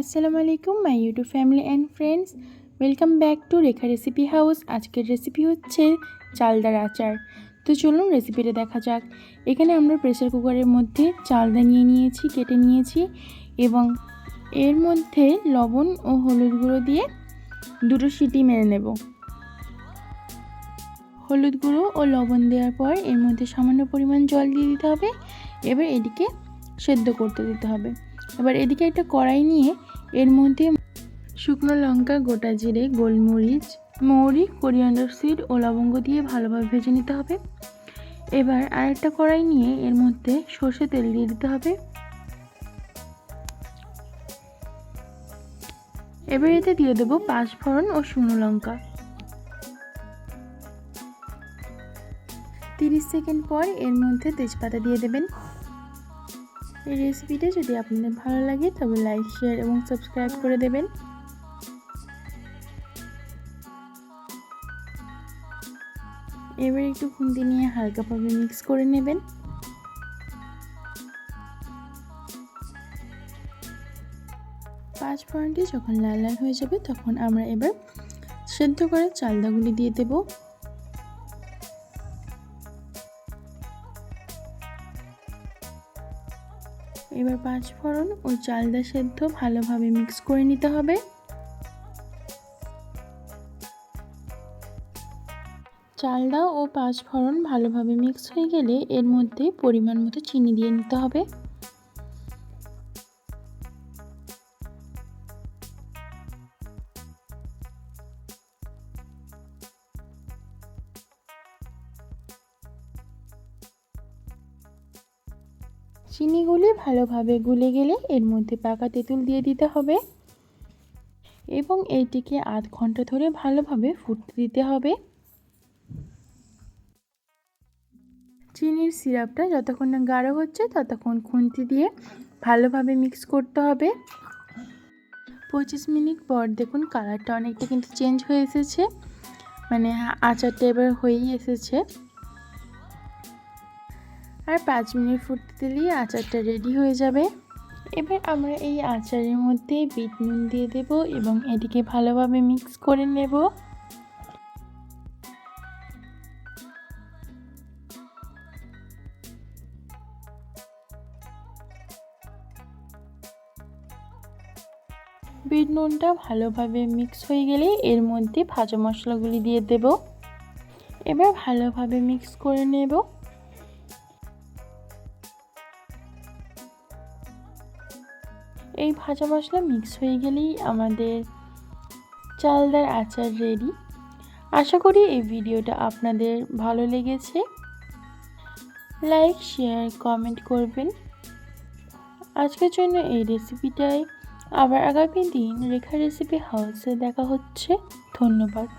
আসসালামু আলাইকুম my YouTube family and friends welcome back to Rekha recipe house আজকের recipe হচ্ছে চালদার আচার। তো চলুন রেসিপিটা দেখা যাক। এখানে আমরা প্রেসার কুকারের মধ্যে চালদা নিয়ে নিয়েছি, কেটে নিয়েছি এবং এর মধ্যে লবণ ও হলুদ গুঁড়ো দিয়ে দুটো সিটি মেরে নেব। হলুদ গুঁড়ো ও লবণ দেওয়ার পর এর মধ্যে সামান্য পরিমাণ জল দিয়ে দিতে হবে। এবার এদিকে সেদ্ধ করতে দিতে হবে। এবার এদিকে একটা কড়াই নিয়ে এর মধ্যে শুকনো লঙ্কা, গোটা জিরে, গোলমরিচ, মৌরি কোরিয়ান্ডার সিড ও লবঙ্গ দিয়ে ভালোভাবে ভেজে নিতে হবে। এবার আরেকটা কড়াই নিয়ে এর মধ্যে সর্ষে তেল দিয়ে দিতে হবে। এবার এতে দিয়ে দেবো পাঁচ পাঁচফোড়ন ও শুকনো লঙ্কা। তিরিশ সেকেন্ড পর এর মধ্যে তেজপাতা দিয়ে দেবেন। এই রেসিপিটা যদি আপনাদের ভালো লাগে, তবে লাইক শেয়ার এবং সাবস্ক্রাইব করে দেবেন। এবার একটু খুন্তি নিয়ে হালকাভাবে মিক্স করে নেবেন। পাঁচ ফোড়নটি যখন লাল লাল হয়ে যাবে, তখন আমরা এবার সেদ্ধ করে চালদাগুলি দিয়ে দেবো। এবার পাঁচ ফোড়ন ও চালদা সেদ্ধ ভালোভাবে মিক্স করে নিতে হবে। চালদা ও পাঁচ ফোড়ন ভালোভাবে মিক্স হয়ে গেলে এর মধ্যে পরিমাণ মতো চিনি দিয়ে নিতে হবে। চিনিগুলি ভালোভাবে গুলে গেলে এর মধ্যে পাকা তেঁতুল দিয়ে দিতে হবে। এবং এইটিকে আধ ঘণ্টা ধরে ভালোভাবে ফুটতে দিতে হবে। চিনির সিরাপটা যতক্ষণ না গাঢ় হচ্ছে ততক্ষণ খুন্তি দিয়ে ভালোভাবে মিক্স করতে হবে। পঁচিশ মিনিট পর দেখুন কালারটা অনেকটা কিন্তু চেঞ্জ হয়ে এসেছে। মানে আচারটা এবার হয়েই এসেছে। আর পাঁচ মিনিট ফুটতে দিলেই আচারটা রেডি হয়ে যাবে। এবার আমরা এই আচারের মধ্যে বিট নুন দিয়ে দেব এবং এটিকে ভালোভাবে মিক্স করে নেব। বিট নুনটা ভালোভাবে মিক্স হয়ে গেলে এর মধ্যে ভাজা মশলাগুলি দিয়ে দেব। এবার ভালোভাবে মিক্স করে নেব। এই ভাজা মশলা মিক্স হয়ে গেলেই আমাদের চালদার আচার রেডি আশা করি এই ভিডিওটা আপনাদের ভালো লেগেছে। লাইক শেয়ার কমেন্ট করবেন। আজকের জন্য এই রেসিপিটাই আবার আগামী দিন রেখা রেসিপি হাউসে দেখা হচ্ছে। ধন্যবাদ।